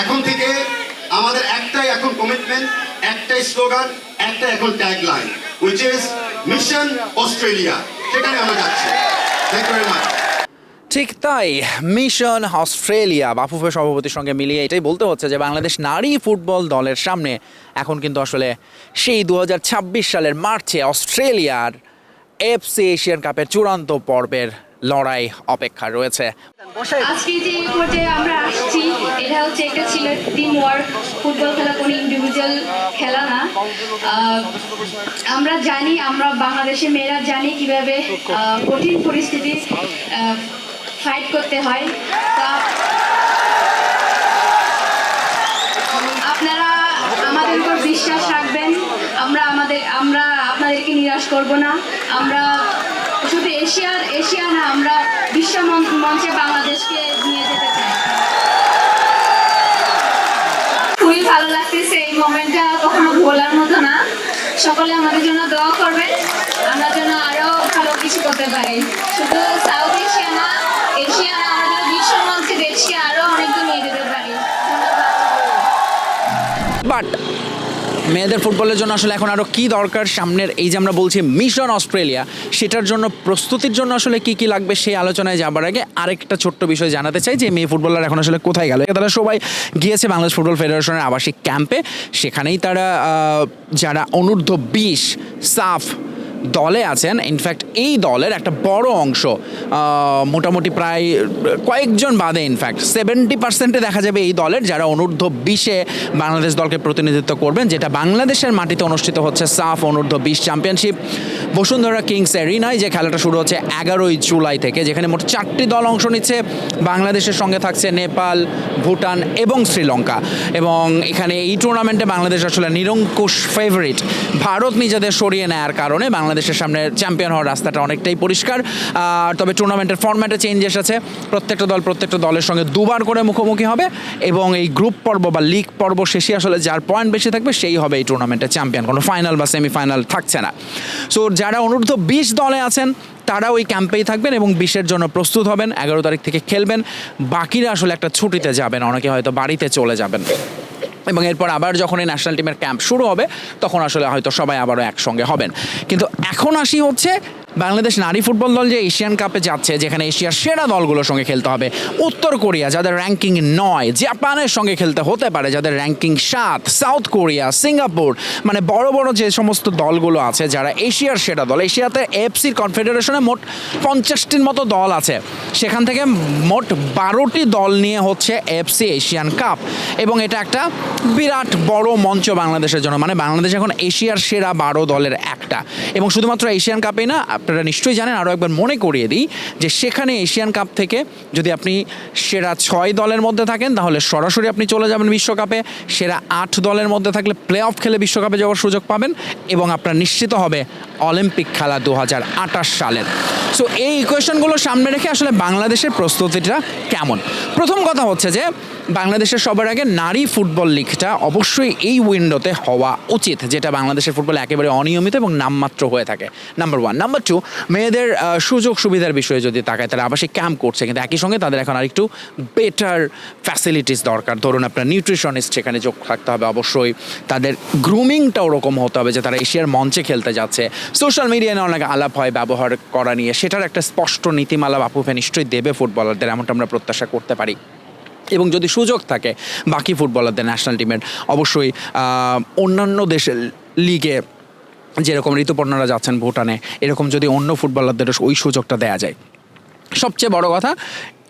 এখন থেকে আমাদের একটাই এখন কমিটমেন্ট একটাই স্লোগান একটাই এখন tag line which is mission Australia সেখানে আমরা যাচ্ছি। ঠিক তাই মিশন অস্ট্রেলিয়া বাফুফে সভাপতির সঙ্গে মিলিয়ে এটাই বলতে হচ্ছে যে বাংলাদেশ নারী ফুটবল দলের সামনে এখন কিন্তু আসলে সেই দু হাজার ছাব্বিশ সালের মার্চে অস্ট্রেলিয়ার এফসি এশিয়ান কাপের চূড়ান্ত পর্বের লড়াই অপেক্ষা রয়েছে। আজকে যে পর্যায়ে আমরা আসছি, এটা হচ্ছে একটা ছিল টিম ওয়ার্ক ফুটবল খেলা কোনো ইন্ডিভিজুয়াল খেলা না। আমরা জানি, আমরা বাংলাদেশের মেয়েরা জানি কীভাবে কঠিন পরিস্থিতি ফাইট করতে হয়। তা আপনারা আমাদের উপর বিশ্বাস রাখবেন। আমরা আমাদের আমরা আপনাদেরকে নিরাশ করব না। আমরা শুধু এশিয়ার, এশিয়া না, আমরা বিশ্ব মঞ্চে বাংলাদেশকে নিয়ে যেতে চাই। খুবই ভালো লাগতেছে এই মোমেন্টটা কখনো ভোলার মতো না। সকলে আমাদের জন্য দোয়া করবেন। আমরা যেন আরও ভালো কিছু করতে পারি। শুধু সাউথ এশিয়া না এশিয়া না, আমরা যেন বিশ্ব মঞ্চে দেশকে আরও অনেক দূর নিয়ে যেতে পারি। মেয়েদের ফুটবলের জন্য আসলে এখন আরও কী দরকার? সামনের এই যে আমরা বলছি মিশন অস্ট্রেলিয়া, সেটার জন্য প্রস্তুতির জন্য আসলে কি কি লাগবে সেই আলোচনায় যাবার আগে আরেকটা ছোট্ট বিষয় জানাতে চাই যে মেয়ে ফুটবলার এখন আসলে কোথায় গেল? তারা সবাই গিয়েছে বাংলাদেশ ফুটবল ফেডারেশনের আবাসিক ক্যাম্পে। সেখানেই তারা যারা অনূর্ধ্ব বিশ, সাফ দলে আছেন। ইনফ্যাক্ট এই দলের একটা বড় অংশ মোটামুটি প্রায় কয়েকজন বাদে ইনফ্যাক্ট সেভেন্টি পার্সেন্টে দেখা যাবে এই দলের যারা অনূর্ধ্ব বিশে বাংলাদেশ দলকে প্রতিনিধিত্ব করবেন, যেটা বাংলাদেশের মাটিতে অনুষ্ঠিত হচ্ছে সাফ অনূর্ধ্ব বিশ চ্যাম্পিয়নশিপ বসুন্ধরা কিংস এরিনায় যে খেলাটা শুরু হচ্ছে এগারোই জুলাই থেকে, যেখানে মোট চারটি দল অংশ নিচ্ছে। বাংলাদেশের সঙ্গে থাকছে নেপাল, ভুটান এবং শ্রীলঙ্কা। এবং এখানে এই টুর্নামেন্টে বাংলাদেশ আসলে নিরঙ্কুশ ফেভারিট ভারত নিজেদের সরিয়ে নেয়ার কারণে বাংলাদেশের সামনে চ্যাম্পিয়ন হওয়ার রাস্তাটা অনেকটাই পরিষ্কার। তবে টুর্নামেন্টের ফরম্যাটে চেঞ্জেস আছে প্রত্যেকটা দল, প্রত্যেকটা দলের সঙ্গে দুবার করে মুখোমুখি হবে এবং এই গ্রুপ পর্ব বা লিগ পর্ব শেষে আসলে যার পয়েন্ট বেশি থাকবে সেই হবে এই টুর্নামেন্টের চ্যাম্পিয়ন কোনো ফাইনাল বা সেমিফাইনাল থাকছে না। সো যারা অনূর্ধ্ব বিশ দলে আছেন তারা ওই ক্যাম্পেই থাকবেন এবং বিশের জন্য প্রস্তুত হবেন। এগারো তারিখ থেকে খেলবেন। বাকিরা আসলে একটা ছুটিতে যাবেন। অনেকে হয়তো বাড়িতে চলে যাবেন। এবং এরপর আবার যখন এই ন্যাশনাল টিমের ক্যাম্প শুরু হবে, তখন আসলে হয়তো সবাই আবারও একসঙ্গে হবেন। কিন্তু এখন আসি হচ্ছে বাংলাদেশ নারী ফুটবল দল যে এশিয়ান কাপে যাচ্ছে, যেখানে এশিয়ার সেরা দলগুলোর সঙ্গে খেলতে হবে। উত্তর কোরিয়া, যাদের র্যাঙ্কিং নয়, জাপানের সঙ্গে খেলতে হতে পারে, যাদের র্যাঙ্কিং সাত, সাউথ কোরিয়া, সিঙ্গাপুর মানে বড় বড় যে সমস্ত দলগুলো আছে, যারা এশিয়ার সেরা দল, এশিয়াতে এফসির কনফেডারেশনে মোট পঞ্চাশটির মতো দল আছে। সেখান থেকে মোট বারোটি দল নিয়ে হচ্ছে এফসি এশিয়ান কাপ। এবং এটা একটা বিরাট বড় মঞ্চ বাংলাদেশের জন্য মানে বাংলাদেশ এখন এশিয়ার সেরা বারো দলের একটা। এবং শুধুমাত্র এশিয়ান কাপেই না আপনারা নিশ্চয়ই জানেন আরও একবার মনে করিয়ে দিই যে সেখানে এশিয়ান কাপ থেকে যদি আপনি সেরা ছয় দলের মধ্যে থাকেন, তাহলে সরাসরি আপনি চলে যাবেন বিশ্বকাপে। সেরা আট দলের মধ্যে থাকলে প্লে অফ খেলে বিশ্বকাপে যাওয়ার সুযোগ পাবেন এবং আপনার নিশ্চিত হবে অলিম্পিক খেলা দু হাজার আঠাশ সালের। সো এই ইকুয়েশনগুলো সামনে রেখে আসলে বাংলাদেশের প্রস্তুতিটা কেমন? প্রথম কথা হচ্ছে যে, বাংলাদেশের সবার আগে নারী ফুটবল লিগটা অবশ্যই এই উইন্ডোতে হওয়া উচিত, যেটা বাংলাদেশের ফুটবল একেবারে অনিয়মিত এবং নামমাত্র হয়ে থাকে। নাম্বার ওয়ান নাম্বার টু মেয়েদের সুযোগ সুবিধার বিষয়ে যদি তাকায় তারা আবাসিক ক্যাম্প করছে। কিন্তু একই সঙ্গে তাদের এখন আরেকটু বেটার ফ্যাসিলিটিস দরকার। ধরুন আপনার নিউট্রিশনিস্ট সেখানে যোগ থাকতে হবে, অবশ্যই তাদের গ্রুমিংটা ওরকম হতে হবে যে তারা এশিয়ার মঞ্চে খেলতে যাচ্ছে। সোশ্যাল মিডিয়ায় অনেক আলাপ হয়, ব্যবহার করা নিয়ে। সেটার একটা স্পষ্ট নীতিমালা বাপুফে নিশ্চয়ই দেবে ফুটবলারদের এমনটা আমরা প্রত্যাশা করতে পারি। এবং যদি সুযোগ থাকে বাকি ফুটবলারদের ন্যাশনাল টিমের অবশ্যই অন্যান্য দেশের লিগে যেরকম ঋতুপর্ণরা যাচ্ছেন ভুটানে, এরকম যদি অন্য ফুটবলারদের ওই সুযোগটা দেওয়া যায়। সবচেয়ে বড় কথা,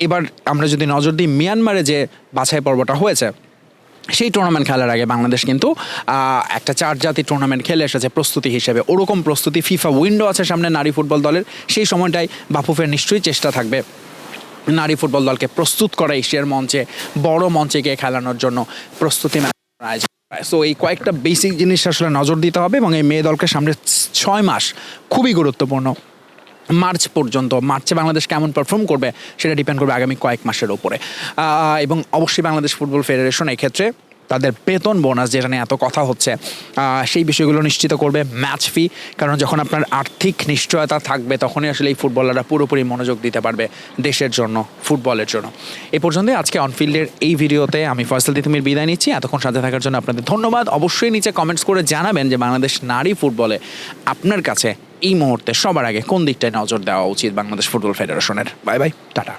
এবার আমরা যদি নজর দিই মিয়ানমারে যে বাছাই পর্বটা হয়েছে, সেই টুর্নামেন্ট খেলার আগে বাংলাদেশ কিন্তু একটা চার জাতি টুর্নামেন্ট খেলে এসেছে প্রস্তুতি হিসেবে। ওরকম প্রস্তুতি ফিফা উইন্ডো আছে সামনে নারী ফুটবল দলের, সেই সময়টাই বাফুফের নিশ্চয়ই চেষ্টা থাকবে। নারী ফুটবল দলকে প্রস্তুত করা এশিয়ার মঞ্চে, বড় মঞ্চে গিয়ে খেলানোর জন্য প্রস্তুতি আয়োজন সো এই কয়েকটা বেসিক জিনিস আসলে নজর দিতে হবে এবং এই মেয়ে দলকে সামনে ছয় মাস খুবই গুরুত্বপূর্ণ। মার্চ পর্যন্ত, মার্চে বাংলাদেশ কেমন পারফর্ম করবে সেটা ডিপেন্ড করবে আগামী কয়েক মাসের ওপরে এবং অবশ্যই বাংলাদেশ ফুটবল ফেডারেশন এই ক্ষেত্রে তাদের বেতন বোনাস যেটা নিয়ে এত কথা হচ্ছে সেই বিষয়গুলো নিশ্চিত করবে ম্যাচ ফি কারণ যখন আপনার আর্থিক নিশ্চয়তা থাকবে, তখনই আসলে এই ফুটবলাররা পুরোপুরি মনোযোগ দিতে পারবে দেশের জন্য, ফুটবলের জন্য। এই পর্যন্ত আজকে অনফিল্ডের এই ভিডিওতে আমি ফয়সাল তিতুমির বিদায় নিচ্ছি। এতক্ষণ সাথে থাকার জন্য আপনাদের ধন্যবাদ। অবশ্যই নিচে কমেন্টস করে জানাবেন যে বাংলাদেশ নারী ফুটবলে আপনার কাছে এই মুহূর্তে সবার আগে কোন দিকটায় নজর দেওয়া উচিত বাংলাদেশ ফুটবল ফেডারেশনের। Bye bye, tata.